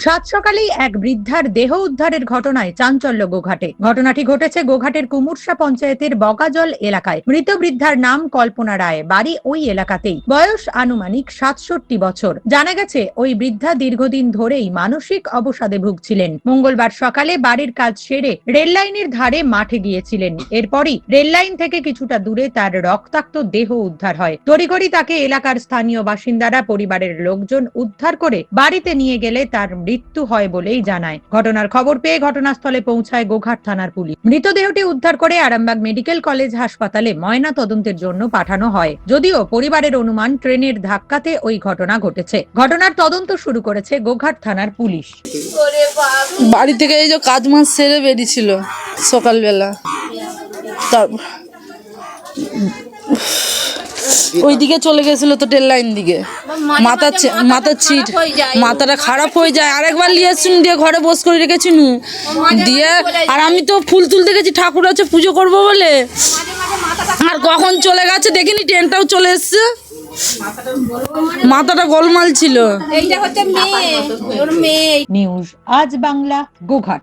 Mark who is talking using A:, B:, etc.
A: সাত সকালেই এক বৃদ্ধার দেহ উদ্ধারের ঘটনায় চাঞ্চল্য গোঘাটে। ঘটনাটি ঘটেছে গোঘাটের কুমুরসা পঞ্চায়েতের বগাজল এলাকায়। মৃত বৃদ্ধার নাম কল্পনা রায়, বাড়ি ওই এলাকাতেই। বয়স আনুমানিক সাতষট্টি বছর। জানা গেছে, ওই বৃদ্ধা দীর্ঘদিন ধরেই মানসিক অবসাদে ভুগছিলেন। মঙ্গলবার সকালে বাড়ির কাজ সেরে রেল লাইনের ধারে মাঠে গিয়েছিলেন। এরপরই রেল লাইন থেকে কিছুটা দূরে তার রক্তাক্ত দেহ উদ্ধার হয়। তড়িঘড়ি তাকে এলাকার স্থানীয় বাসিন্দারা, পরিবারের লোকজন উদ্ধার করে বাড়িতে নিয়ে গেলে তার মৃত্যু হয় বলেই জানায়। ঘটনার খবর পেয়ে ঘটনাস্থলে পৌঁছায় গোঘাট থানার পুলিশ। মৃতদেহটি উদ্ধার করে আরামবাগ মেডিকেল কলেজ হাসপাতালে ময়না তদন্তের জন্য পাঠানো হয়। যদিও পরিবারের অনুমান ট্রেনের ধাক্কাতে ওই ঘটনা ঘটেছে। ঘটনার তদন্ত শুরু করেছে গোঘাট থানার পুলিশ।
B: বাড়ি থেকে এই যে কাজ মাছ সেরে বেরিয়েছিল সকালবেলা। তারপর ওইদিকে চলে গেছিল তো ট্রেন লাইন দিকে। মাথা ছি- মাথা ছিট মাথাটা খারাপ হয়ে যায়। আরেকবার নিয়ে এসছি দিয়ে ঘরে বস করে রেখেছি নু দিয়ে আর আমি তো ফুল তুলতে গেছি ঠাকুর আছে পুজো করব বলে। আর কখন চলে গেছে দেখিনি ট্রেনটাও চলে এসছে। মাথাটা গোলমাল ছিল।
C: এইটা হচ্ছে মেয়ে।
A: নিউজ আজ বাংলা গোঘাট।